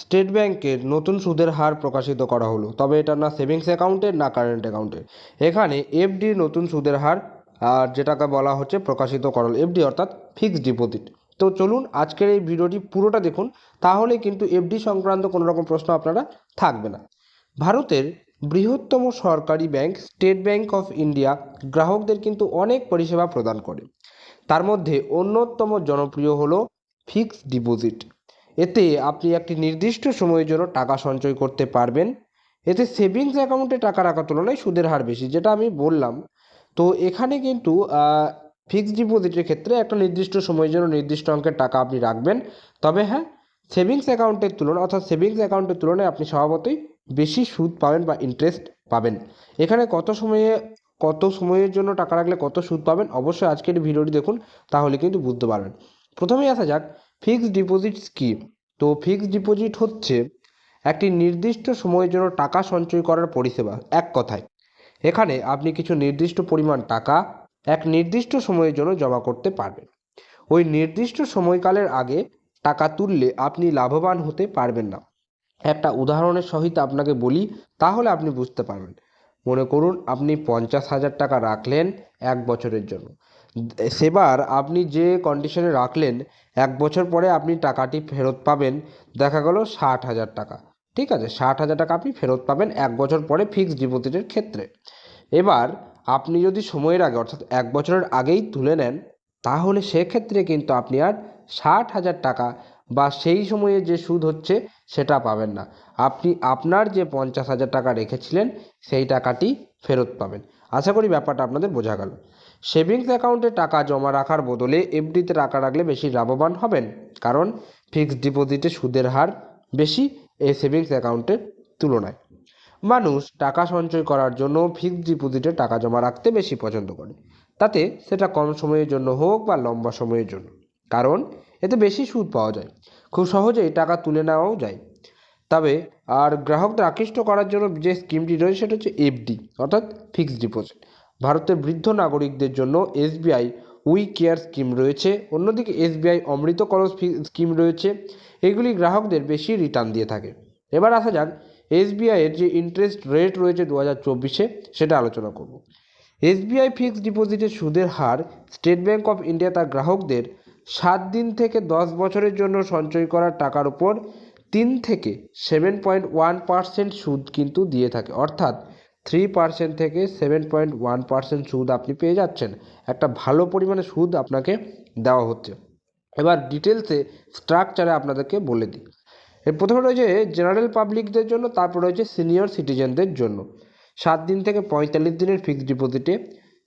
State ব্যাংকের নতুন সুদের হার প্রকাশিত করা হলো, তবে এটা না সেভিংস অ্যাকাউন্টের, না কারেন্ট অ্যাকাউন্টের। এখানে এফডি নতুন সুদের হার, আর যেটাকে বলা হচ্ছে প্রকাশিত করা এফডি অর্থাৎ ফিক্সড ডিপোজিট। তো চলুন আজকের এই ভিডিওটি পুরোটা দেখুন, তাহলে কিন্তু এফডি সংক্রান্ত কোনো রকম প্রশ্ন আপনারা থাকবে না। ভারতের বৃহত্তম সরকারি bank, State Bank of India, গ্রাহকদের কিন্তু অনেক পরিষেবা প্রদান করে। তার মধ্যে অন্যতম জনপ্রিয় হলো ফিক্সড ডিপোজিট। এতে আপনি একটি নির্দিষ্ট সময়ের জন্য টাকা সঞ্চয় করতে পারবেন। এতে সেভিংস অ্যাকাউন্টে টাকা রাখার তুলনায় সুদের হার বেশি, যেটা আমি বললাম। তো এখানে কিন্তু ফিক্সড ডিপোজিটের ক্ষেত্রে একটা নির্দিষ্ট সময়ের জন্য নির্দিষ্ট অঙ্কের টাকা আপনি রাখবেন। তবে হ্যাঁ সেভিংস অ্যাকাউন্টের তুলনায়, অর্থাৎ সেভিংস অ্যাকাউন্টের তুলনায় আপনি স্বভাবতই বেশি সুদ পাবেন বা ইন্টারেস্ট পাবেন। এখানে কত সময়ে, কত সময়ের জন্য টাকা রাখলে কত সুদ পাবেন, অবশ্যই আজকের ভিডিওটি দেখুন, তাহলে কিন্তু বুঝতে পারবেন। প্রথমেই আসা যাক ফিক্সড ডিপোজিট স্কিম তো ফিক্সড ডিপোজিট হচ্ছে একটি নির্দিষ্ট সময়ের জন্য টাকা সঞ্চয় করার পরিষেবা, এক কথায়। এখানে আপনি কিছু নির্দিষ্ট পরিমাণ টাকা এক নির্দিষ্ট সময়ের জন্য জমা করতে পারবেন। ওই নির্দিষ্ট সময়কালের আগে টাকা তুললে আপনি লাভবান হতে পারবেন না। একটা উদাহরণের সহিত আপনাকে বলি, তাহলে আপনি বুঝতে পারবেন। মনে করুন, আপনি পঞ্চাশ হাজার টাকা রাখলেন এক বছরের জন্য। সেবার আপনি যে কন্ডিশনে রাখলেন, এক বছর পরে আপনি টাকাটি ফেরত পাবেন। দেখা গেল ষাট হাজার টাকা। ঠিক আছে? ষাট হাজার টাকা আপনি ফেরত পাবেন এক বছর পরে ফিক্সড ডিপোজিটের ক্ষেত্রে। এবার আপনি যদি সময়ের আগে, অর্থাৎ এক বছরের আগেই তুলে নেন, তাহলে সেক্ষেত্রে কিন্তু আপনি আর ষাট হাজার টাকা বা সেই সময়ে যে সুদ হচ্ছে, সেটা পাবেন না। আপনি আপনার যে পঞ্চাশ হাজার টাকা রেখেছিলেন, সেই টাকাটি ফেরত পাবেন। আশা করি ব্যাপারটা আপনাদের বোঝা গেল। সেভিংস অ্যাকাউন্টে টাকা জমা রাখার বদলে এফডিতে টাকা রাখলে বেশি লাভবান হবেন। কারণ ফিক্সড ডিপোজিটে সুদের হার বেশি এই সেভিংস অ্যাকাউন্টের তুলনায়। মানুষ টাকা সঞ্চয় করার জন্য ফিক্সড ডিপোজিটে টাকা জমা রাখতে বেশি পছন্দ করে। তাতে সেটা কম সময়ের জন্য হোক বা লম্বা সময়ের জন্য। কারণ এতে বেশি সুদ পাওয়া যায়। খুব সহজেই টাকা তুলে নেওয়াও যায়। তবে আর গ্রাহকদের আকৃষ্ট করার জন্য যে স্কিমটি রয়েছে সেটা হচ্ছে এফডি, অর্থাৎ ফিক্সড ডিপোজিট। ভারতের বৃদ্ধ নাগরিকদের জন্য এসবিআই উই কেয়ার স্কিম রয়েছে। অন্যদিকে এসবিআই অমৃত কলস স্কিম রয়েছে। এগুলি গ্রাহকদের বেশি রিটার্ন দিয়ে থাকে। এবার আসা যাক এসবিআইয়ের যে ইন্টারেস্ট রেট রয়েছে দু হাজার চব্বিশে, সেটা আলোচনা করব। এসবিআই ফিক্সড ডিপোজিটের সুদের হার স্টেট ব্যাঙ্ক অফ ইন্ডিয়া তার গ্রাহকদের সাত দিন থেকে দশ বছরের জন্য সঞ্চয় করা টাকার উপর তিন থেকে সেভেন পয়েন্ট ওয়ান পার্সেন্ট সুদ কিন্তু দিয়ে থাকে। অর্থাৎ থ্রি পার্সেন্ট থেকে সেভেন পয়েন্ট ওয়ান পার্সেন্ট সুদ আপনি পেয়ে যাচ্ছেন। একটা ভালো পরিমাণে সুদ আপনাকে দেওয়া হচ্ছে। এবার ডিটেলসে স্ট্রাকচারে আপনাদেরকে বলে দিই। এর প্রথমে রয়েছে জেনারেল পাবলিকদের জন্য, তারপর রয়েছে সিনিয়র সিটিজেনদের জন্য। সাত দিন থেকে পঁয়তাল্লিশ দিনের ফিক্সড ডিপোজিটে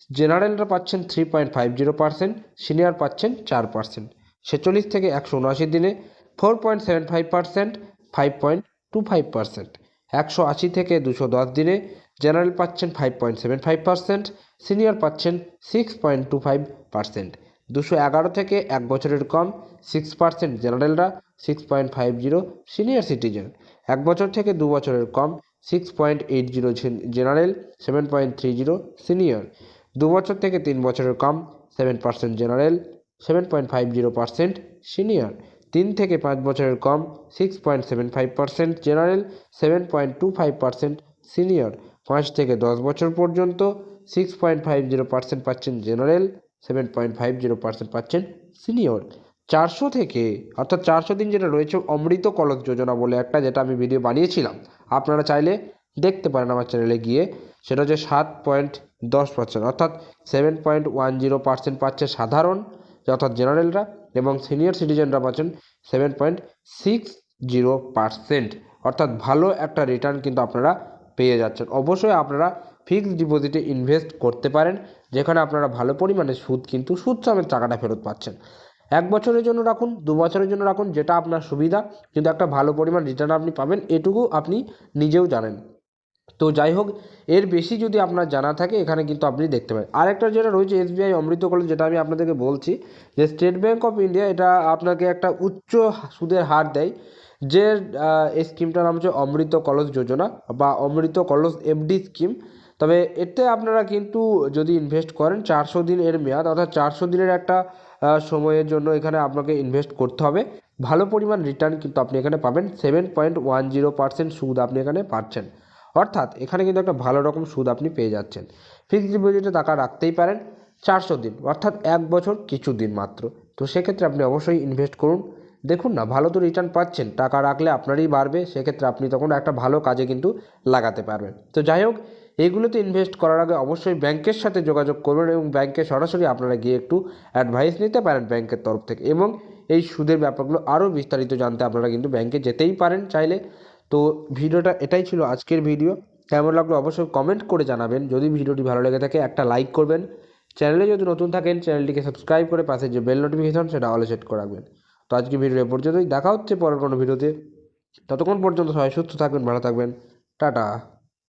জেনারেলরা পাচ্ছেন three point five zero percent senior পাচ্ছেন চার পার্সেন্ট ছেচল্লিশ থেকে একশো উনআশি দিনে four point seven five percent five point two five percent একশো আশি থেকে দুশো দশ দিনে জেনারেল পাচ্ছেন five point seven five percent senior পাচ্ছেন six point two five percent দুশো এগারো থেকে এক বছরের কম six percent জেনারেলরা six point five zero senior citizen এক বছর থেকে দু বছরের কম six point eight zero general seven point three zero senior দু বছর থেকে তিন বছরের কম seven percent general seven point five zero percent senior তিন থেকে পাঁচ বছরের কম six point seven five percent general seven point two five percent senior পাঁচ থেকে দশ বছর পর্যন্ত six point five zero percent পাচ্ছেন general seven point five zero percent পাচ্ছেন সিনিয়র চারশো থেকে, অর্থাৎ চারশো দিন যেটা রয়েছে অমৃত কলক যোজনা বলে একটা যেটা আমি ভিডিও বানিয়েছিলাম। আপনারা চাইলে দেখতে পারেন আমার চ্যানেলে গিয়ে। সেটা হচ্ছে সাত পয়েন্ট দশ পার্সেন্ট অর্থাৎ seven point one zero percent পাচ্ছে সাধারণ, অর্থাৎ জেনারেলরা এবং সিনিয়র সিটিজেনরা পাচ্ছেন seven point six zero percent অর্থাৎ ভালো একটা রিটার্ন কিন্তু আপনারা পেয়ে যাচ্ছেন। অবশ্যই আপনারা ফিক্সড ডিপোজিটে ইনভেস্ট করতে পারেন, যেখানে আপনারা ভালো পরিমাণে সুদ কিন্তু সুদ সমেত টাকাটা ফেরত পাচ্ছেন। এক বছরের জন্য রাখুন, দু বছরের জন্য রাখুন, যেটা আপনার সুবিধা, কিন্তু একটা ভালো পরিমাণ রিটার্ন আপনি পাবেন, এটুকু আপনি নিজেও জানেন। তো যাই হোক, এর বেশি যদি আপনার জানা থাকে, এখানে কিন্তু আপনি দেখতে পারেন। আরেকটা যেটা রয়েছে এসবিআই অমৃত কলেজ যেটা আমি আপনাদেরকে বলছি, যে স্টেট ব্যাঙ্ক অফ ইন্ডিয়া এটা আপনাকে একটা উচ্চ সুদের হার দেয়, যে এই স্কিমটার নাম হচ্ছে অমৃত কলস যোজনা বা অমৃত কলস এফডি স্কিম। তবে এতে আপনারা কিন্তু যদি ইনভেস্ট করেন, চারশো দিন এর মেয়াদ, অর্থাৎ চারশো দিনের একটা সময়ের জন্য এখানে আপনাকে ইনভেস্ট করতে হবে। ভালো পরিমাণ রিটার্ন কিন্তু আপনি এখানে পাবেন seven point one zero percent সুদ আপনি এখানে পাচ্ছেন। অর্থাৎ এখানে কিন্তু একটা ভালো রকম সুদ আপনি পেয়ে যাচ্ছেন। ফিক্সড ডিপোজিটে টাকা রাখতেই পারেন চারশো দিন, অর্থাৎ এক বছর কিছু দিন মাত্র। তো সেক্ষেত্রে আপনি অবশ্যই ইনভেস্ট করুন। দেখুন না, ভালো তো রিটার্ন পাচ্ছেন, টাকা রাখলে আপনারই বাড়বে, সেক্ষেত্রে আপনি তখন একটা ভালো কাজে কিন্তু লাগাতে পারবেন। তো যাই হোক এইগুলোতে ইনভেস্ট করার আগে অবশ্যই ব্যাংকের সাথে যোগাযোগ করবেন এবং ব্যাংকে সরাসরি আপনারা গিয়ে একটু অ্যাডভাইস নিতে পারেন ব্যাংকের তরফ থেকে। এবং এই সুদের ব্যাপারগুলো আরও বিস্তারিত জানতে আপনারা কিন্তু ব্যাংকে যেতেই পারেন চাইলে। তো ভিডিওটা এটাই ছিল আজকের ভিডিও। কেমন লাগল অবশ্যই কমেন্ট করে জানাবেন। যদি ভিডিওটি ভালো লেগে থাকে, একটা লাইক করবেন। চ্যানেলে যদি নতুন থাকেন চ্যানেলটিকে সাবস্ক্রাইব করে পাশে যে বেল নোটিফিকেশন সেটা অলে সেট করে রাখবেন। তো আজকে ভিডিও এ পর্যন্তই। দেখা হচ্ছে পরের কোনো ভিডিওতে। ততক্ষণ পর্যন্ত সবাই সুস্থ থাকবেন, ভালো থাকবেন। টাটা।